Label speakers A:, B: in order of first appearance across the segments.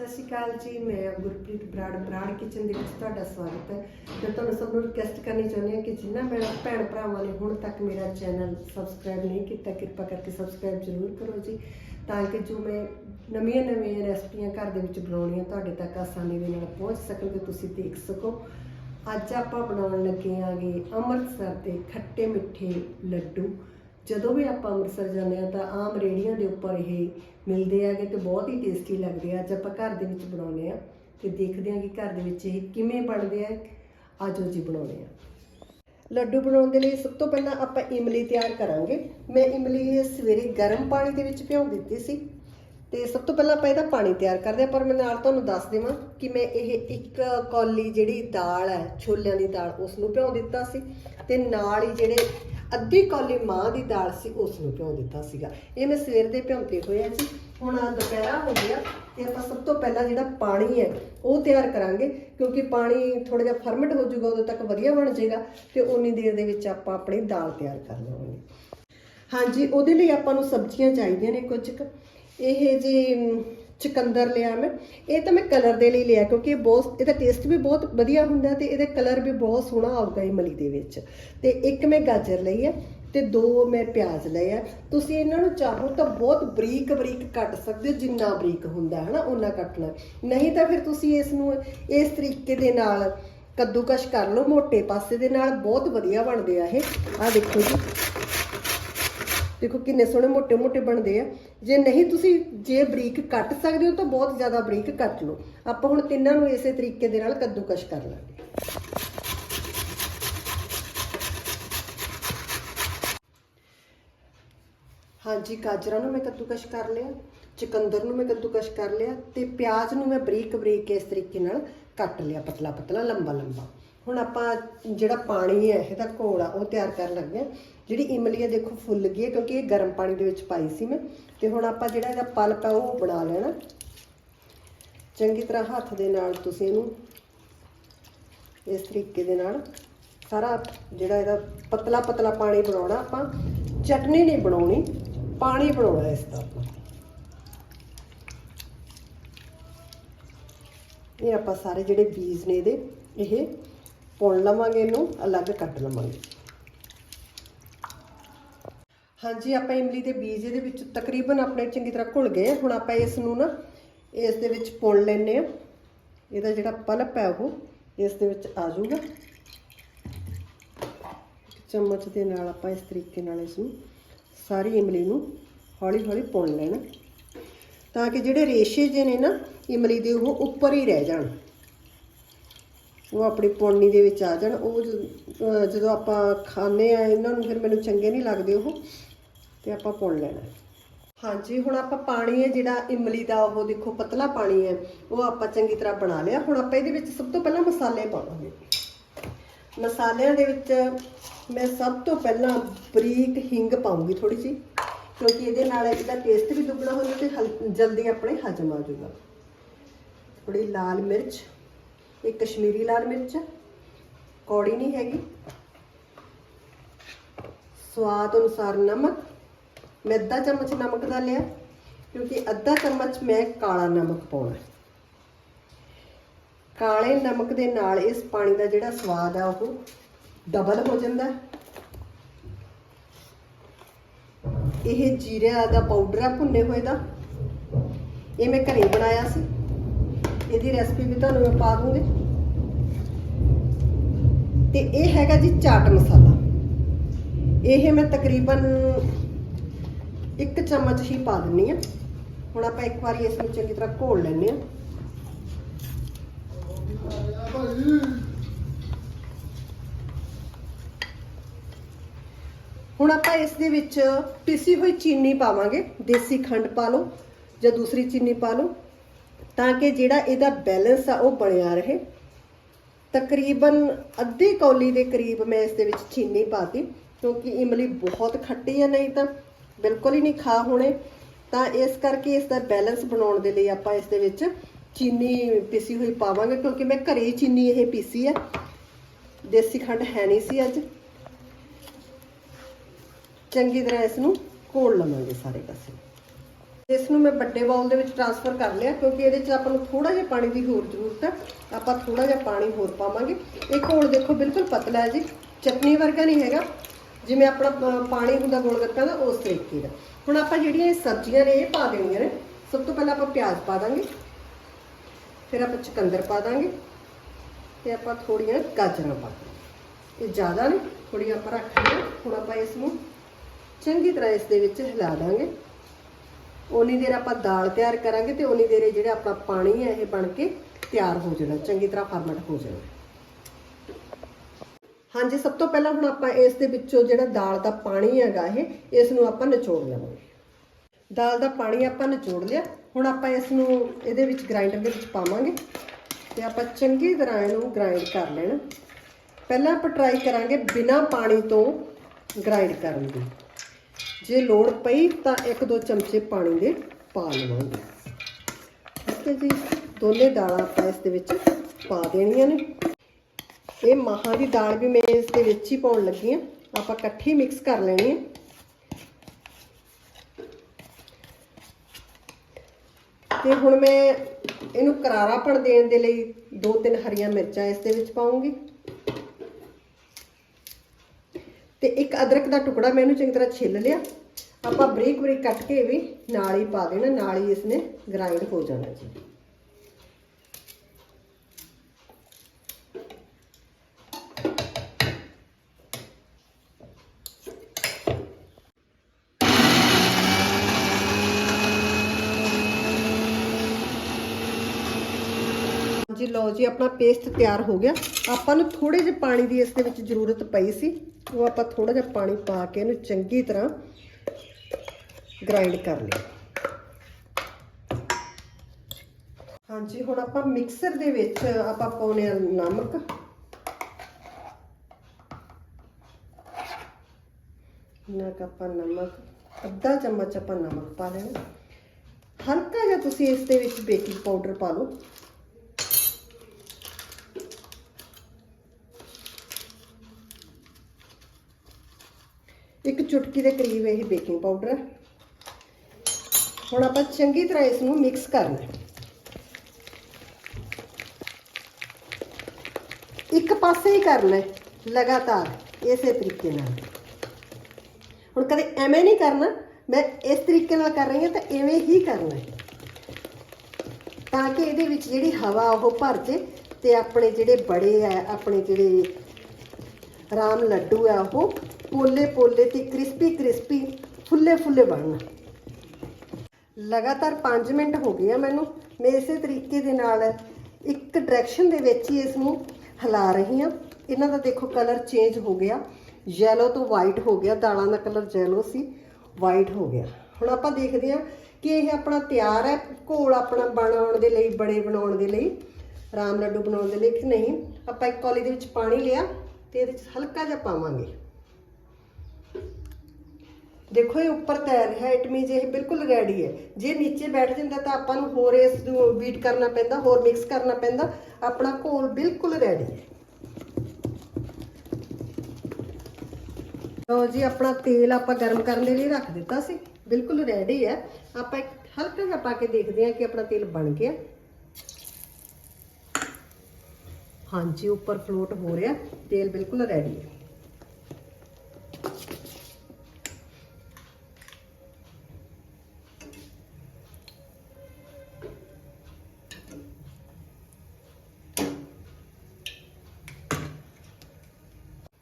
A: ਸਤਿ ਸ਼੍ਰੀ ਅਕਾਲ ਜੀ, ਮੈਂ ਗੁਰਪ੍ਰੀਤ ਬਰਾੜ ਬਰਾੜ ਕਿਚਨ ਦੇ ਵਿੱਚ ਤੁਹਾਡਾ ਸਵਾਗਤ ਹੈ। ਮੈਂ ਤੁਹਾਨੂੰ ਸਭ ਨੂੰ ਰਿਕਵੈਸਟ ਕਰਨੀ ਚਾਹੁੰਦੀ ਹਾਂ ਕਿ ਜਿੰਨਾ ਮੇਰਾ ਭੈਣ ਭਰਾਵਾਂ ਨੇ ਹੁਣ ਤੱਕ ਮੇਰਾ ਚੈਨਲ ਸਬਸਕ੍ਰਾਈਬ ਨਹੀਂ ਕੀਤਾ, ਕਿਰਪਾ ਕਰਕੇ ਸਬਸਕ੍ਰਾਈਬ ਜ਼ਰੂਰ ਕਰੋ ਜੀ, ਤਾਂ ਕਿ ਜੋ ਮੈਂ ਨਵੀਆਂ ਨਵੀਆਂ ਰੈਸਪੀਆਂ ਘਰ ਦੇ ਵਿੱਚ ਬਣਾਉਣੀਆਂ, ਤੁਹਾਡੇ ਤੱਕ ਆਸਾਨੀ ਦੇ ਨਾਲ ਪਹੁੰਚ ਸਕਣ ਤੇ ਤੁਸੀਂ ਦੇਖ ਸਕੋ। ਅੱਜ ਆਪਾਂ ਬਣਾਉਣ ਲੱਗੇ ਆਂਗੇ ਅੰਮ੍ਰਿਤਸਰ ਦੇ ਖੱਟੇ ਮਿੱਠੇ ਲੱਡੂ। ਜਦੋਂ ਵੀ ਆਪਾਂ ਅੰਮ੍ਰਿਤਸਰ ਜਾਂਦੇ ਆ ਤਾਂ ਆਮ ਰੇੜੀਆਂ ਦੇ ਉੱਪਰ ਇਹ ਮਿਲਦੇ ਆਗੇ ਤੇ ਬਹੁਤ ਹੀ ਟੇਸਟੀ ਲੱਗਦੇ ਆ। ਅੱਜ ਆਪਾਂ ਘਰ ਦੇ ਵਿੱਚ ਬਣਾਉਨੇ ਆ ਤੇ ਦੇਖਦੇ ਆ ਕਿ ਘਰ ਦੇ ਵਿੱਚ ਇਹ ਕਿਵੇਂ ਬਣਦੇ ਆ। ਆਜੋ ਜੀ ਬਣਾਉਨੇ ਆ ਲੱਡੂ ਬਣਾਉਣ ਦੇ ਲਈ ਸਭ ਤੋਂ ਪਹਿਲਾਂ ਆਪਾਂ ਇਮਲੀ ਤਿਆਰ ਕਰਾਂਗੇ। ਮੈਂ ਇਮਲੀ ਇਹ ਸਵੇਰੇ ਗਰਮ ਪਾਣੀ ਦੇ ਵਿੱਚ ਭਿਉਂ ਦਿੱਤੀ ਸੀ ਤੇ ਸਭ ਤੋਂ ਪਹਿਲਾਂ ਆਪਾਂ ਇਹਦਾ ਪਾਣੀ ਤਿਆਰ ਕਰਦੇ ਆ ਪਰ ਮੈਂ ਨਾਲ ਤੁਹਾਨੂੰ ਦੱਸ ਦੇਵਾਂ ਕਿ ਮੈਂ ਇਹ ਇੱਕ ਕੌਲੀ ਜਿਹੜੀ ਦਾਲ ਹੈ, ਛੋਲਿਆਂ ਦੀ ਦਾਲ ਉਸ ਨੂੰ ਭਿਉਂ ਦਿੱਤਾ ਸੀ ਤੇ ਨਾਲ ਹੀ ਜਿਹੜੇ ਅੱਧੀ ਕੌਲੀ ਮਾਂ ਦੀ ਦਾਲ ਸੀ ਉਸ ਨੂੰ ਭਿਉਂ ਦਿੱਤਾ ਸੀਗਾ। ਇਹ ਮੈਂ ਸਵੇਰ ਦੇ ਭਿਉਂਤੇ ਹੋਏ ਆ ਜੀ, ਹੁਣ ਦੁਪਹਿਰਾ ਹੋ ਗਿਆ ਤੇ ਆਪਾਂ ਸਭ ਤੋਂ ਪਹਿਲਾਂ ਜਿਹੜਾ ਪਾਣੀ ਹੈ, ਉਹ ਤਿਆਰ ਕਰਾਂਗੇ, ਕਿਉਂਕਿ ਪਾਣੀ ਥੋੜਾ ਜਿਹਾ ਫਰਮਟ ਹੋ ਜਾਊਗਾ, ਉਦੋਂ ਤੱਕ ਵਧੀਆ ਬਣ ਜਾਏਗਾ ਤੇ ਉਨੀ ਦੇਰ ਦੇ ਵਿੱਚ ਆਪਾਂ ਆਪਣੀ ਦਾਲ ਤਿਆਰ ਕਰ ਲਵਾਂਗੇ। ਹਾਂਜੀ, ਉਹਦੇ ਲਈ ਆਪਾਂ ਨੂੰ ਸਬਜ਼ੀਆਂ ਚਾਹੀਦੀਆਂ ਨੇ ਕੁਝ ਕੁ। ਇਹ ਜੀ ਚੁਕੰਦਰ ਲਿਆ ਮੈਂ। ਇਹ ਤਾਂ ਮੈਂ ਕਲਰ ਦੇ ਲਈ ਲਿਆ, ਕਿਉਂਕਿ ਇਹ ਬਹੁਤ, ਇਹਦਾ ਟੇਸਟ ਵੀ ਬਹੁਤ ਵਧੀਆ ਹੁੰਦਾ ਤੇ ਇਹਦਾ ਕਲਰ ਵੀ ਬਹੁਤ ਸੋਹਣਾ ਆਊਗਾ ਇਮਲੀ ਦੇ ਵਿੱਚ। ਤੇ ਇੱਕ ਮੈਂ ਗਾਜਰ ਲਈ ਹੈ ਤੇ ਦੋ ਮੈਂ ਪਿਆਜ਼ ਲਏ ਆ। ਤੁਸੀਂ ਇਹਨਾਂ ਨੂੰ ਚਾਹੋ ਤਾਂ ਬਹੁਤ ਬਰੀਕ ਬਰੀਕ ਕੱਟ ਸਕਦੇ ਹੋ, ਜਿੰਨਾ ਬਰੀਕ ਹੁੰਦਾ ਹੈ ਨਾ ਉਹਨਾਂ ਕੱਟਣਾ। ਨਹੀਂ ਤਾਂ ਫਿਰ ਤੁਸੀਂ ਇਸ ਨੂੰ ਇਸ ਤਰੀਕੇ ਦੇ ਨਾਲ ਕੱਦੂਕਸ਼ ਕਰ ਲਓ ਮੋٹے ਪਾਸੇ ਦੇ ਨਾਲ ਬਹੁਤ ਵਧੀਆ ਬਣਦੇ ਆ ਇਹ। ਆਹ ਦੇਖੋ ਜੀ। ਦੇਖੋ ਕਿੰਨੇ ਸੋਹਣੇ ਮੋਟੇ ਮੋਟੇ ਬਣਦੇ ਆ। ਜੇ ਨਹੀਂ ਤੁਸੀਂ ਜੇ ਬਰੀਕ ਕੱਟ ਸਕਦੇ ਹੋ ਤਾਂ ਬਹੁਤ ਜ਼ਿਆਦਾ ਬਰੀਕ ਕੱਟ ਲਓ। ਆਪਾਂ ਹੁਣ ਤਿੰਨਾਂ ਨੂੰ ਇਸੇ ਤਰੀਕੇ ਦੇ ਨਾਲ ਕੱਦੂਕਸ਼ ਕਰ ਲਾਂਗੇ। ਹਾਂਜੀ, ਗਾਜਰਾਂ ਨੂੰ ਮੈਂ ਕੱਦੂਕਸ਼ ਕਰ ਲਿਆ, ਚਿਕੰਦਰ ਨੂੰ ਮੈਂ ਕੱਦੂਕਸ਼ ਕਰ ਲਿਆ ਤੇ ਪਿਆਜ਼ ਨੂੰ ਮੈਂ ਬਰੀਕ ਬਰੀਕ ਇਸ ਤਰੀਕੇ ਨਾਲ ਕੱਟ ਲਿਆ ਪਤਲਾ ਪਤਲਾ ਲੰਬਾ ਲੰਬਾ ਹੁਣ ਆਪਾਂ ਜਿਹੜਾ ਪਾਣੀ ਹੈ, ਇਹਦਾ ਘੋਲ ਆ ਉਹ ਤਿਆਰ ਕਰਨ ਲੱਗੇ ਹਾਂ। ਜਿਹੜੀ ਇਮਲੀ ਹੈ ਦੇਖੋ ਫੁੱਲ ਗਈ ਹੈ ਕਿਉਂਕਿ ਇਹ ਗਰਮ ਪਾਣੀ ਦੇ ਵਿੱਚ ਪਾਈ ਸੀ ਮੈਂ। ਤੇ ਹੁਣ ਆਪਾਂ ਜਿਹੜਾ ਇਹਦਾ ਪਲਪ ਹੈ ਉਹ ਬਣਾ ਲੈਣਾ। ਚੰਗੀ ਤਰ੍ਹਾਂ ਹੱਥ ਦੇ ਨਾਲ ਤੁਸੀਂ ਇਹਨੂੰ ਇਸ ਤਰੀਕੇ ਦੇ ਨਾਲ ਸਾਰਾ ਜਿਹੜਾ ਇਹਦਾ ਪਤਲਾ ਪਤਲਾ ਪਾਣੀ ਬਣਾਉਣਾ ਆਪਾਂ। ਚਟਨੀ ਨਹੀਂ ਬਣਾਉਣੀ, ਪਾਣੀ ਬਣਾਉਣਾ ਇਸ ਦਾ ਆਪਾਂ। ਇਹ ਆਪਾਂ ਸਾਰੇ ਜਿਹੜੇ ਬੀਜ ਨੇ ਇਹਦੇ, ਇਹ ਪੁਣ ਲਵਾਂਗੇ ਇਹਨੂੰ, ਅਲੱਗ ਕੱਟ ਲਵਾਂਗੇ। ਹਾਂਜੀ, ਆਪਾਂ ਇਮਲੀ ਦੇ ਬੀਜ ਇਹਦੇ ਵਿੱਚ ਤਕਰੀਬਨ ਆਪਣੇ ਚੰਗੀ ਤਰ੍ਹਾਂ ਘੁਲ ਗਏ ਹੁਣ ਆਪਾਂ ਇਸ ਨੂੰ ਨਾ ਇਸ ਦੇ ਵਿੱਚ ਪੁਣ ਲੈਨੇ ਆ। ਇਹਦਾ ਜਿਹੜਾ ਪਲਪ ਹੈ ਉਹ ਇਸ ਦੇ ਵਿੱਚ ਆ ਜਾਊਗਾ। ਚਮਚ ਦੇ ਨਾਲ ਆਪਾਂ ਇਸ ਤਰੀਕੇ ਨਾਲ ਇਸ ਨੂੰ ਸਾਰੀ ਇਮਲੀ ਨੂੰ ਹੌਲੀ ਹੌਲੀ ਪੁਣ ਲੈਣਾ। ਤਾਂ ਕਿ ਜਿਹੜੇ ਰੇਸ਼ੇ ਜੇ ਨੇ ਨਾ, ਇਮਲੀ ਦੇ ਉਹ ਉੱਪਰ ਹੀ ਰਹਿ ਜਾਣ। ਉਹ ਆਪਣੀ ਪੌਣੀ ਦੇ ਵਿੱਚ ਆ ਜਾਣ। ਉਹ ਜ- ਜਦੋਂ ਆਪਾਂ ਖਾਂਦੇ ਆ ਇਹਨਾਂ ਨੂੰ, ਫਿਰ ਮੈਨੂੰ ਚੰਗੇ ਨਹੀਂ ਲੱਗਦੇ ਉਹ, ਤੇ ਆਪਾਂ ਪੁਣ ਲੈਣਾ। ਹਾਂਜੀ, ਹੁਣ ਆਪਾਂ ਪਾਣੀ ਹੈ ਜਿਹੜਾ ਇਮਲੀ ਦਾ, ਉਹ ਦੇਖੋ ਪਤਲਾ ਪਾਣੀ ਹੈ, ਉਹ ਆਪਾਂ ਚੰਗੀ ਤਰ੍ਹਾਂ ਬਣਾ ਲਿਆ। ਹੁਣ ਆਪਾਂ ਇਹਦੇ ਵਿੱਚ ਸਭ ਤੋਂ ਪਹਿਲਾਂ ਮਸਾਲੇ ਪਾਵਾਂਗੇ। ਮਸਾਲਿਆਂ ਦੇ ਵਿੱਚ ਮੈਂ ਸਭ ਤੋਂ ਪਹਿਲਾਂ ਬਰੀਕ ਹਿੰਗ ਪਾਉਂਗੀ ਥੋੜੀ ਜਿਹੀ, ਕਿਉਂਕਿ ਇਹਦੇ ਨਾਲ ਇਹਦਾ ਟੇਸਟ ਵੀ ਦੁੱਗਣਾ ਹੋ ਜਾਊ ਤੇ ਹਲ- ਜਲਦੀ ਆਪਣੇ ਹਜਮ ਆ ਜਾਊਗਾ। ਥੋੜੀ ਲਾਲ ਮਿਰਚ ਇਹ ਕਸ਼ਮੀਰੀ ਲਾਲ ਮਿਰਚ, ਕੌੜੀ ਨਹੀਂ ਹੈਗੀ। ਸਵਾਦ ਅਨੁਸਾਰ ਨਮਕ, ਮੈਂ ਅੱਧਾ ਚਮਚ ਨਮਕ ਦਾ ਲਿਆ, ਕਿਉਂਕਿ ਅੱਧਾ ਚਮਚ ਮੈਂ ਕਾਲਾ ਨਮਕ ਪਾਉਣਾ। ਕਾਲੇ ਨਮਕ ਦੇ ਨਾਲ ਇਸ ਪਾਣੀ ਦਾ ਜਿਹੜਾ ਸਵਾਦ ਆ, ਉਹ ਡਬਲ ਹੋ ਜਾਂਦਾ। ਇਹ ਜੀਰੇ ਦਾ ਪਾਊਡਰ ਆ, ਭੁੰਨੇ ਹੋਏ ਦਾ। ਇਹ ਮੈਂ ਘਰੇ ਬਣਾਇਆ ਸੀ। ਇਹਦੀ ਰੈਸਪੀ ਵੀ ਤੁਹਾਨੂੰ ਮੈਂ ਪਾ ਦੂੰਗੀ। ਤੇ ਇਹ ਹੈਗਾ ਜੀ ਚਾਟ ਮਸਾਲਾ। ਇਹ ਮੈਂ ਤਕਰੀਬਨ ਇੱਕ ਚਮਚ ਹੀ ਪਾ ਦਿੰਨੀ ਆ। ਹੁਣ ਆਪਾਂ ਇੱਕ ਵਾਰੀ ਇਸ ਨੂੰ ਚੰਗੀ ਤਰ੍ਹਾਂ ਘੋਲ ਲੈਂਦੇ ਆ। ਹੁਣ ਆਪਾਂ ਇਸ ਦੇ ਵਿੱਚ ਪਿਸੀ ਹੋਈ ਚੀਨੀ ਪਾਵਾਂਗੇ। ਦੇਸੀ ਖੰਡ ਪਾ ਲਓ ਜਾਂ ਦੂਸਰੀ ਚੀਨੀ ਪਾ ਲਓ। ਤਾਂ ਕਿ ਜਿਹੜਾ ਇਹਦਾ ਬੈਲੈਂਸ ਆ ਉਹ ਬਣਿਆ ਰਹੇ। ਤਕਰੀਬਨ ਅੱਧੀ ਕੌਲੀ ਦੇ ਕਰੀਬ ਮੈਂ ਇਸ ਦੇ ਵਿੱਚ ਚੀਨੀ ਪਾਤੀ, ਕਿਉਂਕਿ ਇਮਲੀ ਬਹੁਤ ਖੱਟੀ ਆ, ਨਹੀਂ ਤਾਂ ਬਿਲਕੁਲ ਹੀ ਨਹੀਂ ਖਾ ਹੋਣੇ। ਤਾਂ ਇਸ ਕਰਕੇ ਇਸ ਦਾ ਬੈਲੈਂਸ ਬਣਾਉਣ ਦੇ ਲਈ ਆਪਾਂ ਇਸ ਦੇ ਵਿੱਚ ਚੀਨੀ ਪੀਸੀ ਹੋਈ ਪਾਵਾਂਗੇ, ਕਿਉਂਕਿ ਮੈਂ ਘਰੇ ਹੀ ਚੀਨੀ ਇਹ ਪੀਸੀ ਆ। ਦੇਸੀ ਖੰਡ ਹੈ ਨਹੀਂ ਸੀ ਅੱਜ। ਚੰਗੀ ਤਰ੍ਹਾਂ ਇਸ ਨੂੰ ਘੋਲ ਲਵਾਂਗੇ ਸਾਰੇ ਪਾਸੇ। ਇਸ ਨੂੰ ਮੈਂ ਵੱਡੇ ਬਾਉਲ ਦੇ ਵਿੱਚ ਟ੍ਰਾਂਸਫਰ ਕਰ ਲਿਆ, ਕਿਉਂਕਿ ਇਹਦੇ 'ਚ ਆਪਾਂ ਨੂੰ ਥੋੜਾ ਜਿਹਾ ਪਾਣੀ ਦੀ ਹੋਰ ਜ਼ਰੂਰਤ ਹੈ। ਆਪਾਂ ਥੋੜਾ ਜਿਹਾ ਪਾਣੀ ਹੋਰ ਪਾਵਾਂਗੇ। ਇਹ ਘੋਲ ਦੇਖੋ, ਬਿਲਕੁਲ ਪਤਲਾ ਹੈ ਜੀ। ਚਟਨੀ ਵਰਗਾ ਨਹੀਂ ਹੈਗਾ। ਜਿਵੇਂ ਆਪਣਾ ਪਾਣੀ ਹੁੰਦਾ ਗੋਲ ਦਾ, ਉਸ ਤਰੀਕੇ ਦਾ। ਹੁਣ ਆਪਾਂ ਜਿਹੜੀਆਂ ਇਹ ਸਬਜ਼ੀਆਂ ਨੇ, ਇਹ ਪਾ ਦੇਣੀਆਂ ਨੇ। ਸਭ ਤੋਂ ਪਹਿਲਾਂ ਆਪਾਂ ਪਿਆਜ਼ ਪਾ ਦਾਂਗੇ। ਫਿਰ ਆਪਾਂ ਚੁਕੰਦਰ ਪਾ ਦਾਂਗੇ। ਤੇ ਆਪਾਂ ਥੋੜੀਆਂ ਗਾਜਰਾਂ ਪਾ ਦਾਂਗੇ। ਇਹ ਜ਼ਿਆਦਾ ਨਹੀਂ ਥੋੜੀਆਂ ਆਪਾਂ ਰੱਖ ਲਈਆਂ। ਹੁਣ ਆਪਾਂ ਇਸ ਨੂੰ ਚੰਗੀ ਤਰ੍ਹਾਂ ਇਸ ਦੇ ਵਿੱਚ ਹਿਲਾ ਦਾਂਗੇ। ਉਨੀ ਦੇਰ ਆਪਾਂ ਦਾਲ ਤਿਆਰ ਕਰਾਂਗੇ ਤੇ ਉਨੀ ਦੇਰ ਇਹ ਜਿਹੜਾ ਆਪਣਾ ਪਾਣੀ ਹੈ ਇਹ ਬਣ ਕੇ ਤਿਆਰ ਹੋ ਜਾਣਾ, ਚੰਗੀ ਤਰ੍ਹਾਂ ਫਰਮੈਂਟ ਹੋ ਜਾਣਾ। ਹਾਂਜੀ, ਸਭ ਤੋਂ ਪਹਿਲਾਂ ਹੁਣ ਆਪਾਂ ਇਸ ਦੇ ਵਿੱਚੋਂ ਜਿਹੜਾ ਦਾਲ ਦਾ ਪਾਣੀ ਹੈਗਾ ਇਹ ਇਸ ਨੂੰ ਆਪਾਂ ਨਿਚੋੜ ਲਵਾਂਗੇ। ਦਾਲ ਦਾ ਪਾਣੀ ਆਪਾਂ ਨਿਚੋੜ ਲਿਆ, ਹੁਣ ਆਪਾਂ ਇਸ ਨੂੰ ਇਹਦੇ ਵਿੱਚ ਗ੍ਰਾਈਂਡਰ ਦੇ ਵਿੱਚ ਪਾਵਾਂਗੇ ਤੇ ਆਪਾਂ ਚੰਗੀ ਤਰ੍ਹਾਂ ਇਹਨੂੰ ਗ੍ਰਾਈਂਡ ਕਰ ਲੈਣਾ। ਪਹਿਲਾਂ ਆਪਾਂ ਟਰਾਈ ਕਰਾਂਗੇ ਬਿਨਾਂ ਪਾਣੀ ਤੋਂ ਗ੍ਰਾਈਂਡ ਕਰਨ ਦੀ। ਜੇ ਲੋੜ ਪਈ ਤਾਂ ਇੱਕ ਦੋ ਚਮਚੇ ਪਾਣੀ ਦੇ ਪਾ ਲਵਾਂਗੇ। ਠੀਕ ਹੈ ਜੀ, ਦੋਨੇ ਦਾਲਾਂ ਆਪਾਂ ਇਸ ਦੇ ਵਿੱਚ ਪਾ ਦੇਣੀਆਂ ਨੇ। ਇਹ ਮਾਹਾਂ ਦੀ ਦਾਲ ਵੀ ਮੈਂ ਇਸ ਦੇ ਵਿੱਚ ਹੀ ਪਾਉਣ ਲੱਗੀ ਆ ਆਪਾਂ ਇਕੱਠੀ ਮਿਕਸ ਕਰ ਲੈਣੀ ਹੈ। ਤੇ ਹੁਣ ਮੈਂ ਇਹਨੂੰ ਕਰਾਰਾਪਣ ਦੇਣ ਦੇ ਲਈ ਦੋ ਤਿੰਨ ਹਰੀਆਂ ਮਿਰਚਾਂ ਇਸ ਦੇ ਵਿੱਚ ਪਾਉਂਗੀ। ਤੇ ਇੱਕ ਅਦਰਕ ਦਾ ਟੁਕੜਾ ਮੈਂ ਇਹਨੂੰ ਚੰਗੀ ਤਰ੍ਹਾਂ ਛਿੱਲ ਲਿਆ। ਆਪਾਂ ਬਰੀਕ ਬਰੀਕ ਕੱਟ ਕੇ ਵੀ ਨਾਲ ਹੀ ਪਾ ਦੇਣਾ, ਨਾਲ ਹੀ ਇਸਨੇ ਗ੍ਰਾਈਂਡ ਹੋ ਜਾਣਾ ਜੀ। ਜੀ ਲਓ ਜੀ, ਆਪਣਾ ਪੇਸਟ ਤਿਆਰ ਹੋ ਗਿਆ। ਆਪਾਂ ਨੂੰ ਥੋੜੇ ਜਿਹੇ ਪਾਣੀ ਦੀ ਇਸ ਦੇ ਵਿੱਚ ਜ਼ਰੂਰਤ ਪਈ ਸੀ। ਉਹ ਆਪਾਂ ਥੋੜਾ ਜਿਹਾ ਪਾਣੀ ਪਾ ਕੇ ਇਹਨੂੰ ਚੰਗੀ ਤਰ੍ਹਾਂ ਗ੍ਰਾਈਂਡ ਕਰ ਲਿਆ ਹਾਂਜੀ, ਹੁਣ ਆਪਾਂ ਮਿਕਸਰ ਦੇ ਵਿੱਚ ਆਪਾਂ ਪਾਉਣੇ ਆ ਨਮਕ। ਨਾ ਆਪਾਂ ਨਮਕ, ਅੱਧਾ ਚਮਚ ਆਪਾਂ ਨਮਕ ਪਾ ਲੈਣਾ। ਹਲਕਾ ਜਿਹਾ ਤੁਸੀਂ ਇਸ ਦੇ ਵਿੱਚ ਬੇਕਿੰਗ ਪਾਊਡਰ ਪਾ ਲਓ ਇੱਕ ਚੁਟਕੀ ਦੇ ਕਰੀਬ ਇਹ ਬੇਕਿੰਗ ਪਾਊਡਰ। ਹੁਣ ਆਪਾਂ ਚੰਗੀ ਤਰ੍ਹਾਂ ਇਸ ਨੂੰ ਮਿਕਸ ਕਰਨਾ ਇੱਕ ਪਾਸੇ ਹੀ ਕਰਨਾ ਲਗਾਤਾਰ, ਇਸੇ ਤਰੀਕੇ ਨਾਲ। ਹੁਣ ਕਦੇ ਐਵੇਂ ਨਹੀਂ ਕਰਨਾ, ਮੈਂ ਇਸ ਤਰੀਕੇ ਨਾਲ ਕਰ ਰਹੀ ਹਾਂ ਤਾਂ ਐਵੇਂ ਹੀ ਕਰਨਾ ਤਾਂ ਕਿ ਇਹਦੇ ਵਿੱਚ ਜਿਹੜੀ ਹਵਾ ਉਹ ਭਰ ਜੇ ਤੇ ਆਪਣੇ ਜਿਹੜੇ ਬੜੇ ਆ, ਆਪਣੇ ਜਿਹੜੇ ਰਾਮ ਲੱਡੂ ਆ ਉਹ, ਪੋਲੇ ਪੋਲੇ ਤੇ ਕ੍ਰਿਸਪੀ ਕ੍ਰਿਸਪੀ ਫੁੱਲੇ ਫੁੱਲੇ ਬਣਨ। ਲਗਾਤਾਰ 5 ਮਿੰਟ ਹੋ ਗਏ ਆ ਮੈਨੂੰ, ਮੈਂ ਇਸੇ ਤਰੀਕੇ ਦੇ ਨਾਲ ਇੱਕ ਡਾਇਰੈਕਸ਼ਨ ਦੇ ਵਿੱਚ ਹੀ ਇਸ ਨੂੰ ਹਿਲਾ ਰਹੀ ਹਾਂ। ਇਹਨਾਂ ਦਾ ਦੇਖੋ ਕਲਰ ਚੇਂਜ ਹੋ ਗਿਆ। ਯੈਲੋ ਤੋਂ ਵਾਈਟ ਹੋ ਗਿਆ, ਦਾਲਾਂ ਦਾ ਕਲਰ ਯੈਲੋ ਸੀ ਵਾਈਟ ਹੋ ਗਿਆ। ਹੁਣ ਆਪਾਂ ਦੇਖਦੇ ਹਾਂ ਕਿ ਇਹ ਆਪਣਾ ਤਿਆਰ ਹੈ, ਘੋਲ ਆਪਣਾ ਬਣਾਉਣ ਦੇ ਲਈ, ਬੜੇ ਬਣਾਉਣ ਦੇ ਲਈ, ਰਾਮ ਲੱਡੂ ਬਣਾਉਣ ਦੇ ਲਈ ਕਿ ਨਹੀਂ। ਆਪਾਂ ਇੱਕ ਕੌਲੀ ਦੇ ਵਿੱਚ ਪਾਣੀ ਲਿਆ। ਤੇ ਇਹਦੇ 'ਚ ਹਲਕਾ ਜਿਹਾ ਪਾਵਾਂਗੇ। ਦੇਖੋ ਇਹ ਉੱਪਰ ਤੈਰ ਰਿਹਾ ਇਟ ਮੀਨਸ ਇਹ ਬਿਲਕੁਲ ਰੈਡੀ ਹੈ। ਜੇ ਨੀਚੇ ਬੈਠ ਜਾਂਦਾ ਤਾਂ ਆਪਾਂ ਨੂੰ ਹੋਰ ਇਸ ਨੂੰ ਬੀਟ ਕਰਨਾ ਪੈਂਦਾ, ਹੋਰ ਮਿਕਸ ਕਰਨਾ ਪੈਂਦਾ। ਆਪਣਾ ਘੋਲ ਬਿਲਕੁਲ ਰੈਡੀ ਹੈ। ਲਓ ਜੀ, ਆਪਣਾ ਤੇਲ ਆਪਾਂ ਗਰਮ ਕਰਨ ਦੇ ਲਈ ਰੱਖ ਦਿੱਤਾ ਸੀ। ਬਿਲਕੁਲ ਰੈਡੀ ਹੈ। ਆਪਾਂ ਹਲਕਾ ਜਿਹਾ ਪਾ ਕੇ ਦੇਖਦੇ ਹਾਂ ਕਿ ਆਪਣਾ ਤੇਲ ਬਣ ਗਿਆ। ਹਾਂਜੀ, ਉੱਪਰ ਫਲੋਟ ਹੋ ਰਿਹਾ, ਤੇਲ ਬਿਲਕੁਲ ਰੈਡੀ ਹੈ।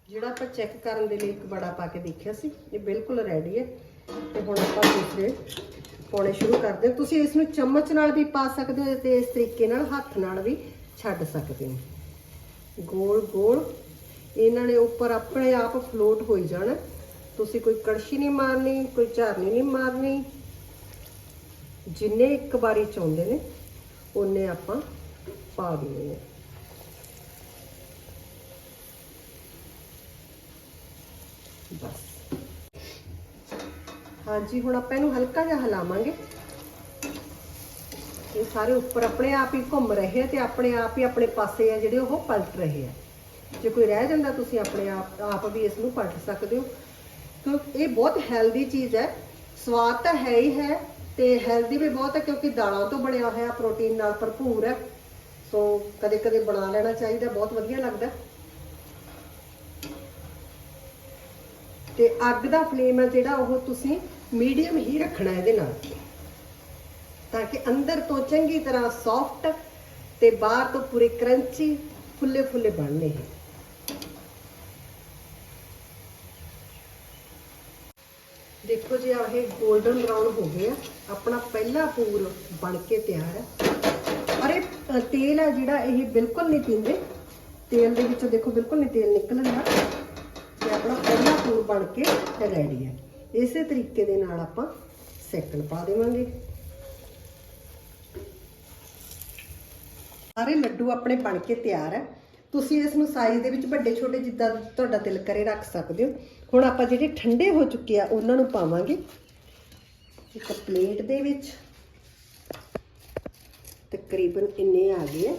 A: ਜਿਹੜਾ ਆਪਾਂ ਚੈੱਕ ਕਰਨ ਦੇ ਲਈ ਇੱਕ ਬੜਾ ਪਾ ਕੇ ਦੇਖਿਆ ਸੀ, ਇਹ ਬਿਲਕੁਲ ਰੈਡੀ ਹੈ। ਤੇ ਹੁਣ ਆਪਾਂ ਦੂਸਰੇ ਪਾਉਣੇ ਸ਼ੁਰੂ ਕਰਦੇ ਹਾਂ। ਤੁਸੀਂ ਇਸ ਨੂੰ ਚਮਚ ਨਾਲ ਵੀ ਪਾ ਸਕਦੇ ਹੋ, ਤੇ ਇਸ ਤਰੀਕੇ ਨਾਲ ਹੱਥ ਨਾਲ ਵੀ ਛੱਡ ਸਕਦੇ ਹੋ। ਗੋਲ ਗੋਲ। ਇਹਨਾਂ ਨੇ ਉੱਪਰ ਆਪਣੇ ਆਪ ਫਲੋਟ ਹੋਈ ਜਾਣਾ। ਤੁਸੀਂ ਕੋਈ ਕੜਛੀ ਨਹੀਂ ਮਾਰਨੀ, ਕੋਈ ਝਾਰਨੀ ਨਹੀਂ ਮਾਰਨੀ। ਜਿੰਨੇ ਇੱਕ ਵਾਰੀ ਚਾਹੁੰਦੇ ਨੇ, ਉਹਨੇ ਆਪਾਂ ਪਾ ਦੇਣੇ ਆ ਬਸ। ਹਾਂਜੀ, ਹੁਣ ਆਪਾਂ ਇਹਨੂੰ ਹਲਕਾ ਜਿਹਾ ਹਿਲਾਵਾਂਗੇ। ਇਹ ਸਾਰੇ ਉੱਪਰ ਆਪਣੇ ਆਪ ਹੀ ਘੁੰਮ ਰਹੇ ਆ ਤੇ ਆਪਣੇ ਆਪ ਹੀ ਆਪਣੇ ਪਾਸੇ ਆ ਜਿਹੜੇ ਉਹ ਪਲਟ ਰਹੇ ਆ। ਜੇ ਕੋਈ ਰਹਿ ਜਾਂਦਾ, ਤੁਸੀਂ ਆਪਣੇ ਆਪ ਆਪ ਵੀ ਇਸ ਨੂੰ ਪਲਟ ਸਕਦੇ ਹੋ। ਕਿਉਂਕਿ ਇਹ ਬਹੁਤ ਹੈਲਦੀ ਚੀਜ਼ ਹੈ। ਸਵਾਦ ਤਾਂ ਹੈ ਹੀ ਹੈ ਤੇ ਹੈਲਦੀ ਵੀ ਬਹੁਤ ਹੈ ਕਿਉਂਕਿ ਦਾਲਾਂ ਤੋਂ ਬਣਿਆ ਹੋਇਆ ਪ੍ਰੋਟੀਨ ਨਾਲ ਭਰਪੂਰ ਹੈ। ਸੋ ਕਦੇ ਕਦੇ ਬਣਾ ਲੈਣਾ ਚਾਹੀਦਾ, ਬਹੁਤ ਵਧੀਆ ਲੱਗਦਾ। ਤੇ ਅੱਗ ਦਾ ਫਲੇਮ ਹੈ ਜਿਹੜਾ ਉਹ ਤੁਸੀਂ ਮੀਡੀਅਮ ਹੀ ਰੱਖਣਾ ਇਹਦੇ ਨਾਲ। ਤਾਂ ਕਿ ਅੰਦਰ ਤੋਂ ਚੰਗੀ ਤਰ੍ਹਾਂ ਸੌਫਟ ਤੇ ਬਾਹਰ ਤੋਂ ਪੂਰੇ ਕਰੰਚੀ ਫੁੱਲੇ ਫੁੱਲੇ ਬਣਨੇ ਇਹ ਦੇਖੋ ਜੀ ਆਹ ਇਹ 골ਡਨ ਬਰਾਊਨ ਹੋ ਗਿਆ ਆਪਣਾ ਪਹਿਲਾ ਪੂਰ ਬਣ ਕੇ ਤਿਆਰ ਹੈ ਔਰ ਇਹ ਅ, ਤੇਲ ਹੈ ਜਿਹੜਾ ਇਹ ਬਿਲਕੁਲ ਨਹੀਂ ਪੀਂਦੇ ਤੇਲ ਦੇ ਵਿੱਚੋਂ ਦੇਖੋ ਬਿਲਕੁਲ ਨਹੀਂ ਤੇਲ ਨਿਕਲਦਾ ਤੇ ਆਪਣਾ ਪਹਿਲਾ ਪੂਰ ਬਣ ਕੇ ਰੈਡੀ ਹੈ ਇਸੇ ਤਰੀਕੇ ਦੇ ਨਾਲ ਆਪਾਂ ਸੈਕਲ ਪਾ ਦੇਵਾਂਗੇ ਸਾਰੇ ਲੱਡੂ ਆਪਣੇ ਬਣ ਕੇ ਤਿਆਰ ਹੈ। ਤੁਸੀਂ ਇਸ ਨੂੰ ਸਾਈਜ਼ ਦੇ ਵਿੱਚ ਵੱਡੇ ਛੋਟੇ ਜਿੱਦਾਂ ਤੁਹਾਡਾ ਦਿਲ ਕਰੇ ਰੱਖ ਸਕਦੇ ਹੋ। ਹੁਣ ਆਪਾਂ ਜਿਹੜੇ ਠੰਡੇ ਹੋ ਚੁੱਕੇ ਆ, ਉਹਨਾਂ ਨੂੰ ਪਾਵਾਂਗੇ। ਇੱਕ ਪਲੇਟ ਦੇ ਵਿੱਚ। ਤਕਰੀਬਨ ਇੰਨੇ ਆ ਗਏ ਆ।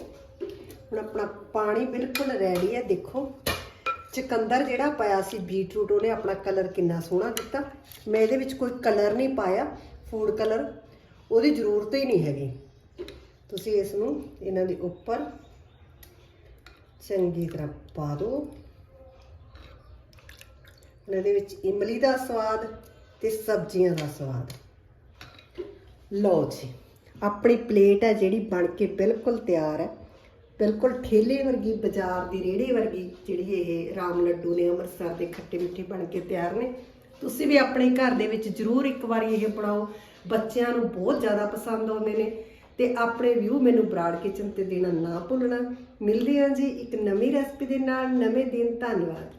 A: ਹੁਣ ਆਪਣਾ ਪਾਣੀ ਬਿਲਕੁਲ ਰੈਡੀ ਹੈ। ਦੇਖੋ, ਚਕੰਦਰ ਜਿਹੜਾ ਪਾਇਆ ਸੀ ਬੀਟਰੂਟ ਉਹਨੇ ਆਪਣਾ ਕਲਰ ਕਿੰਨਾ ਸੋਹਣਾ ਦਿੱਤਾ। ਮੈਂ ਇਹਦੇ ਵਿੱਚ ਕੋਈ ਕਲਰ ਨਹੀਂ ਪਾਇਆ। ਫੂਡ ਕਲਰ ਉਹਦੀ ਜ਼ਰੂਰਤ ਹੀ ਨਹੀਂ ਹੈਗੀ। ਤੁਸੀਂ ਇਸ ਨੂੰ ਇਹਨਾਂ ਦੇ ਉੱਪਰ ਚੰਗੀ ਤਰ੍ਹਾਂ ਪਾ ਦਿਓ। ਇਹਨਾਂ ਦੇ ਵਿੱਚ ਇਮਲੀ ਦਾ ਸਵਾਦ ਤੇ ਸਬਜ਼ੀਆਂ ਦਾ ਸਵਾਦ। ਲਓ ਜੀ, ਆਪਣੀ ਪਲੇਟ ਹੈ ਜਿਹੜੀ ਬਣ ਕੇ ਬਿਲਕੁਲ ਤਿਆਰ ਹੈ। ਬਿਲਕੁਲ ਠੇਲੇ ਵਰਗੀ, ਬਾਜ਼ਾਰ ਦੀ ਰੇੜੀ ਵਰਗੀ ਜਿਹੜੀ ਇਹ ਰਾਮ ਲੱਡੂ ਨੇ ਅੰਮ੍ਰਿਤਸਰ ਦੇ ਖੱਟੇ ਮਿੱਠੇ ਬਣ ਕੇ ਤਿਆਰ ਨੇ। ਤੁਸੀਂ ਵੀ ਆਪਣੇ ਘਰ ਦੇ ਵਿੱਚ ਜ਼ਰੂਰ ਇੱਕ ਵਾਰੀ ਇਹ ਬਣਾਓ। ਬੱਚਿਆਂ ਨੂੰ ਬਹੁਤ ਜ਼ਿਆਦਾ ਪਸੰਦ ਆਉਂਦੇ ਨੇ। ਤੇ ਆਪਣੇ ਵਿਊ ਮੈਨੂੰ ਬਰਾੜ ਕਿਚਨ ਤੇ ਦੇਣਾ ਨਾ ਭੁੱਲਣਾ। ਮਿਲਦੇ ਹਾਂ ਜੀ ਇੱਕ ਨਵੀਂ ਰੈਸਪੀ ਦੇ ਨਾਲ। ਨਵੇਂ ਦਿਨ। ਧੰਨਵਾਦ।